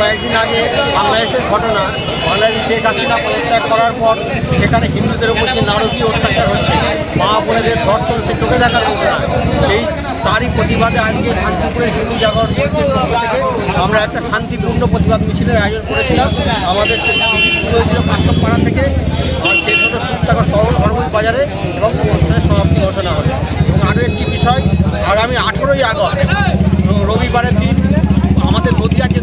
কয়েকদিন আগে বাংলাদেশের ঘটনা, বাংলাদেশ শেখ হাসিনা পদত্যাগ করার পর সেখানে হিন্দুদের উপর যে নারকীয় অত্যাচার হচ্ছে, মা বোনেদের ধর্ষণ সে চোখে দেখার ঘটনা সেই তারই প্রতিবাদে আজকে শান্তিপুরের হিন্দু জাগরণ থেকে আমরা একটা শান্তিপূর্ণ প্রতিবাদ মিছিলের আয়োজন করেছিলাম। আমাদের শুরু কাশ্যপ পাড়া থেকে আর শেষ হলো সুপ্তাগর শহর হরমুজ বাজারে এবং অনুষ্ঠানের সমাপ্তি ঘোষণা হলো। এবং আরও একটি বিষয়, আগামী আঠেরোই আগস্ট, রবিবারের দিন আমাদের নদীয়া যে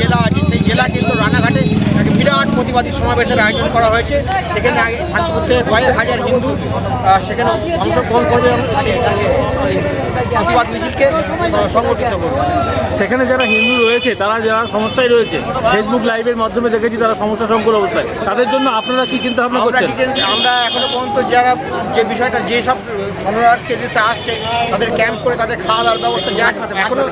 জেলা আছে, সেই জেলা কিন্তু রানাঘাটে একটা বিরাট প্রতিবাদী সমাবেশের আয়োজন করা হয়েছে। সেখানে আগে শান্তিপুর থেকে কয়েক হাজার হিন্দু সেখানে অংশগ্রহণ করবে এবং প্রতিবাদ মিছিলকে সংগঠিত করবে। সেখানে যারা হিন্দু রয়েছে তারা যারা সমস্যায় রয়েছে ফেসবুক লাইভের মাধ্যমে দেখেছি তারা সমস্যা সংকুল অবস্থায়। তাদের জন্য আপনারা কি চিন্তা ভাবনা করছেন? আমরা এখনও পর্যন্ত যারা যে বিষয়টা যেসব শরণার্থী দেশে আসছে তাদের ক্যাম্প করে তাদের খাওয়া দাওয়ার ব্যবস্থা যা এখনও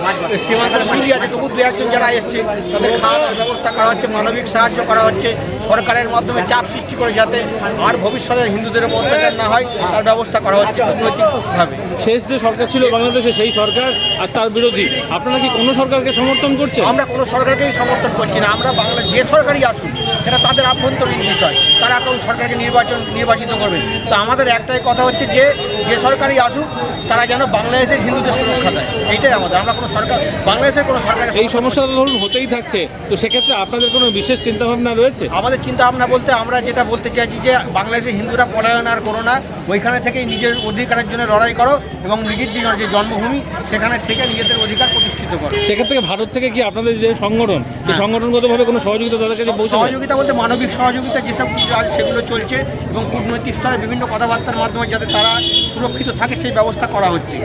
সীমান্ত সিঁড়ি আছে তবু দু একজন যারা এসছে তাদের খাওয়া দাওয়ার ব্যবস্থা করা হচ্ছে মানবিক সাহায্য করা হচ্ছে সরকারের মাধ্যমে চাপ সৃষ্টি করে যাতে আর ভবিষ্যতে হিন্দুদের অত্যাচার না হয় তার ব্যবস্থা করা হচ্ছে কূটনৈতিকভাবে। শেষ যে সরকার ছিল বাংলাদেশে সেই সরকার আর তার বিরোধী। আপনারা কি কোনো সরকারকে সমর্থন করছেন? আমরা কোনো সরকারকেই সমর্থন করছি না। আমরা বাংলা যে সরকারই আসুন এটা তাদের আভ্যন্তরীণ বিষয়। তারা কোন সরকারকে নির্বাচন নির্বাচিত করবেন তো আমাদের একটাই কথা হচ্ছে যে যে সরকারই আসুক তারা যেন বাংলাদেশের হিন্দুদের সুরক্ষা দেয়। এইটাই আমাদের। আমরা কোনো সরকার বাংলাদেশের কোনো সরকার এই সমস্যাটা ধরুন হতেই থাকছে। তো সেক্ষেত্রে আপনাদের কোনো বিশেষ চিন্তাভাবনা রয়েছে? আমাদের চিন্তা ভাবনা বলতে আমরা যেটা বলতে চাইছি যে বাংলাদেশের হিন্দুরা পলায়ন আর করো না। ওইখানে থেকেই নিজের অধিকারের জন্য লড়াই করো এবং নিজের যে যে জন্মভূমি সেখানে থেকে নিজেদের অধিকার প্রতিষ্ঠিত করে। সেক্ষেত্রে ভারত থেকে কি আপনাদের যে সংগঠন সেই হ্যাঁ। সংগঠনগতভাবে কোনো সহযোগিতা তাদের কাছে সহযোগিতা বলতে মানবিক সহযোগিতা যেসব কিছু আছে সেগুলো চলছে এবং কূটনৈতিক স্তরে বিভিন্ন কথাবার্তার মাধ্যমে যাতে তারা সুরক্ষিত থাকে সেই ব্যবস্থা করা হচ্ছে।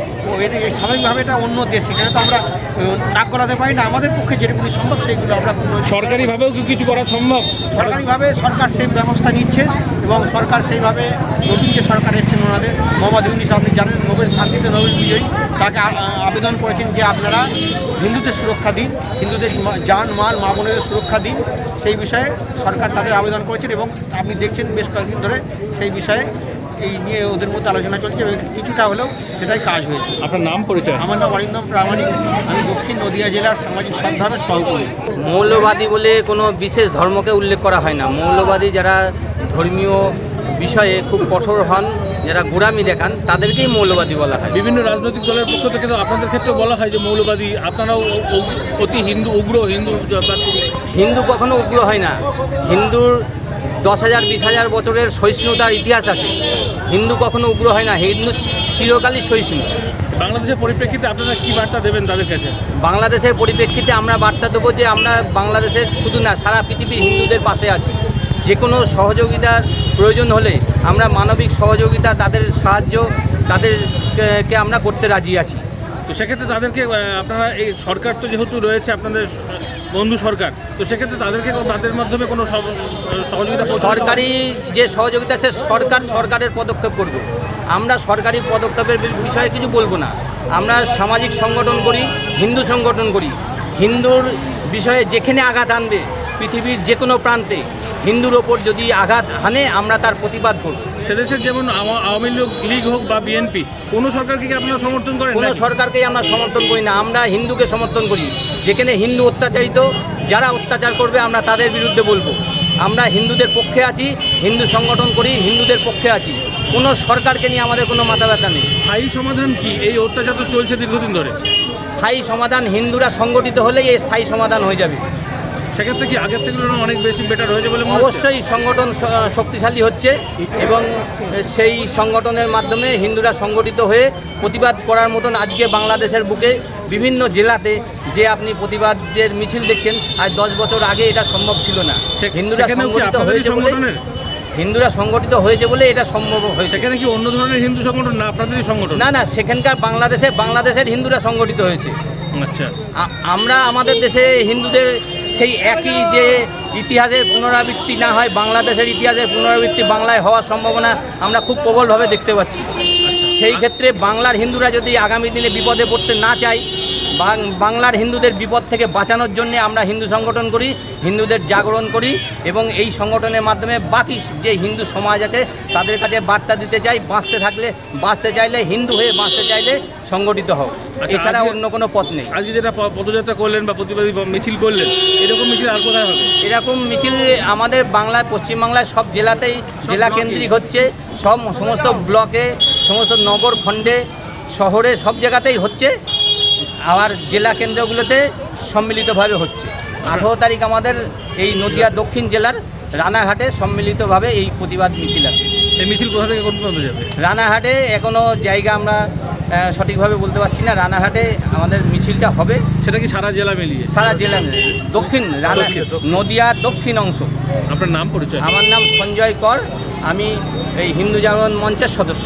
স্বাভাবিকভাবে এটা অন্য দেশ সেখানে তো আমরা নাক করাতে পারি না। আমাদের পক্ষে যেটুকুনি সম্ভব সেইগুলো আমরা সরকারিভাবেও কি কিছু করা সম্ভব? সরকারিভাবে সরকার সেই ব্যবস্থা নিচ্ছে এবং সরকার সেইভাবে নতুন যে সরকার এসছেন ওনাদের মোহাম্মদ ইউনিস আপনি জানেন নোবেল শান্তিতে নোবেল বিজয়ী। তাকে আবেদন করেছেন যে আপনারা হিন্দুদের সুরক্ষা দিন হিন্দুদের মা- জান মাল মা বোনেদের সুরক্ষা দিন। সেই বিষয়ে সরকার তাদের আবেদন করেছেন এবং আপনি দেখছেন বেশ কয়েকদিন ধরে সেই বিষয়ে এই নিয়ে ওদের মধ্যে আলোচনা চলছে এবং কিছুটা হলেও সেটাই কাজ হয়েছে। আপনার নাম পরিচয়? আমার নাম অরিন্দম প্রামাণিক। আমি দক্ষিণ নদিয়া জেলার সামাজিক সদ্ভাবের সহকর্মী। মৌলবাদী বলে কোনো বিশেষ ধর্মকে উল্লেখ করা হয় না। মৌলবাদী যারা ধর্মীয় বিষয়ে খুব কঠোর হন যারা গোড়ামি দেখান তাদেরকেই মৌলবাদী বলা হয়। বিভিন্ন রাজনৈতিক দলের পক্ষ থেকে তো আপনাদের ক্ষেত্রে বলা হয় যে মৌলবাদী আপনারাও অতি হিন্দু উগ্র হিন্দু হিন্দু কখনো উগ্র হয় না। হিন্দুর দশ হাজার বিশ হাজার বছরের সহিষ্ণুতার ইতিহাস আছে। হিন্দু কখনো উগ্র হয় না হিন্দু চিরকালই সহিষ্ণু। বাংলাদেশের পরিপ্রেক্ষিতে আপনারা কি বার্তা দেবেন তাদের কাছে? বাংলাদেশের পরিপ্রেক্ষিতে আমরা বার্তা দেবো যে আমরা বাংলাদেশের শুধু না সারা পৃথিবীর হিন্দুদের পাশে আছি। যে কোনো সহযোগিতার প্রয়োজন হলে আমরা মানবিক সহযোগিতা তাদের সাহায্য তাদেরকে আমরা করতে রাজি আছি। তো সেক্ষেত্রে তাদেরকে আপনারা এই সরকার তো যেহেতু রয়েছে আপনাদের বন্ধু সরকার তো সেক্ষেত্রে তাদেরকে তাদের মাধ্যমে কোনো সহযোগিতা সরকারি যে সহযোগিতা সে সরকার সরকারের পদক্ষেপ করবে। আমরা সরকারি পদক্ষেপের বিষয়ে কিছু বলব না। আমরা সামাজিক সংগঠন করি হিন্দু সংগঠন করি। হিন্দুর বিষয়ে যেখানে আঘাত আনবে পৃথিবীর যে কোনো প্রান্তে হিন্দুর ওপর যদি আঘাত হানে আমরা তার প্রতিবাদ করব। সেদেশের যেমন আওয়ামী লীগ লীগ হোক বা বিএনপি কোনো সরকারকে কি আপনারা সমর্থন করেন কোনো সরকারকেই আমরা সমর্থন করি না। আমরা হিন্দুকে সমর্থন করি। যেখানে হিন্দু অত্যাচারিত যারা অত্যাচার করবে আমরা তাদের বিরুদ্ধে বলব। আমরা হিন্দুদের পক্ষে আছি হিন্দু সংগঠন করি হিন্দুদের পক্ষে আছি। কোনো সরকারকে নিয়ে আমাদের কোনো মাথা ব্যথা নেই। স্থায়ী সমাধান কি? এই অত্যাচার তো চলছে দীর্ঘদিন ধরে। স্থায়ী সমাধান হিন্দুরা সংগঠিত হলেই এই স্থায়ী সমাধান হয়ে যাবে। সেক্ষেত্রে কি আগের থেকে অনেক বেশি বেটার হয়েছে বলে অবশ্যই সংগঠন শক্তিশালী হচ্ছে এবং সেই সংগঠনের মাধ্যমে হিন্দুরা সংগঠিত হয়ে প্রতিবাদ করার মতন আজকে বাংলাদেশের বুকে বিভিন্ন জেলাতে যে আপনি প্রতিবাদের মিছিল দেখছেন আজ দশ বছর আগে এটা সম্ভব ছিল না। হিন্দুরা সংগঠিত হয়েছে বলে হিন্দুরা সংগঠিত হয়েছে বলে এটা সম্ভব হয়েছে। সেখানে কি অন্য ধরনের হিন্দু সংগঠন না আপনাদেরই সংগঠন? না না সেখানকার বাংলাদেশে বাংলাদেশের হিন্দুরা সংগঠিত হয়েছে। আচ্ছা। আমরা আমাদের দেশে হিন্দুদের সেই একই যে ইতিহাসের পুনরাবৃত্তি না হয়, বাংলাদেশের ইতিহাসের পুনরাবৃত্তি বাংলায় হওয়ার সম্ভাবনা আমরা খুব প্রবলভাবে দেখতে পাচ্ছি। সেই ক্ষেত্রে বাংলার হিন্দুরা যদি আগামী দিনে বিপদে পড়তে না চায় বাংলার হিন্দুদের বিপদ থেকে বাঁচানোর জন্য আমরা হিন্দু সংগঠন করি হিন্দুদের জাগরণ করি এবং এই সংগঠনের মাধ্যমে বাকি যে হিন্দু সমাজ আছে তাদের কাছে বার্তা দিতে চাই বাঁচতে থাকলে বাঁচতে চাইলে হিন্দু হয়ে বাঁচতে চাইলে সংগঠিত হোক। আচ্ছা, এছাড়া অন্য কোনো পথ নেই। আজকে যেটা পদযাত্রা করলেন বা প্রতিবাদী মিছিল করলেন এরকম মিছিল আর কোথায় হবে? এরকম মিছিল আমাদের বাংলায় পশ্চিমবাংলায় সব জেলাতেই জেলা কেন্দ্রিক হচ্ছে। সব সমস্ত ব্লকে সমস্ত নগর খণ্ডে শহরে সব জায়গাতেই হচ্ছে। আবার জেলা কেন্দ্রগুলোতে সম্মিলিতভাবে হচ্ছে। আঠেরো তারিখ আমাদের এই নদিয়া দক্ষিণ জেলার রানাঘাটে সম্মিলিতভাবে এই প্রতিবাদ মিছিল আছে। এই মিছিল কোথা থেকে কোন পর্যন্ত যাবে? রানাঘাটে এখনও জায়গা আমরা সঠিকভাবে বলতে পারছি না। রানাঘাটে আমাদের মিছিলটা হবে। সেটা কি সারা জেলা মিলিয়ে? সারা জেলা। দক্ষিণ রানা নদিয়া দক্ষিণ অংশ। আপনার নাম পরিচয়? আমার নাম সঞ্জয় কর। আমি এই হিন্দু জাগরণ মঞ্চের সদস্য।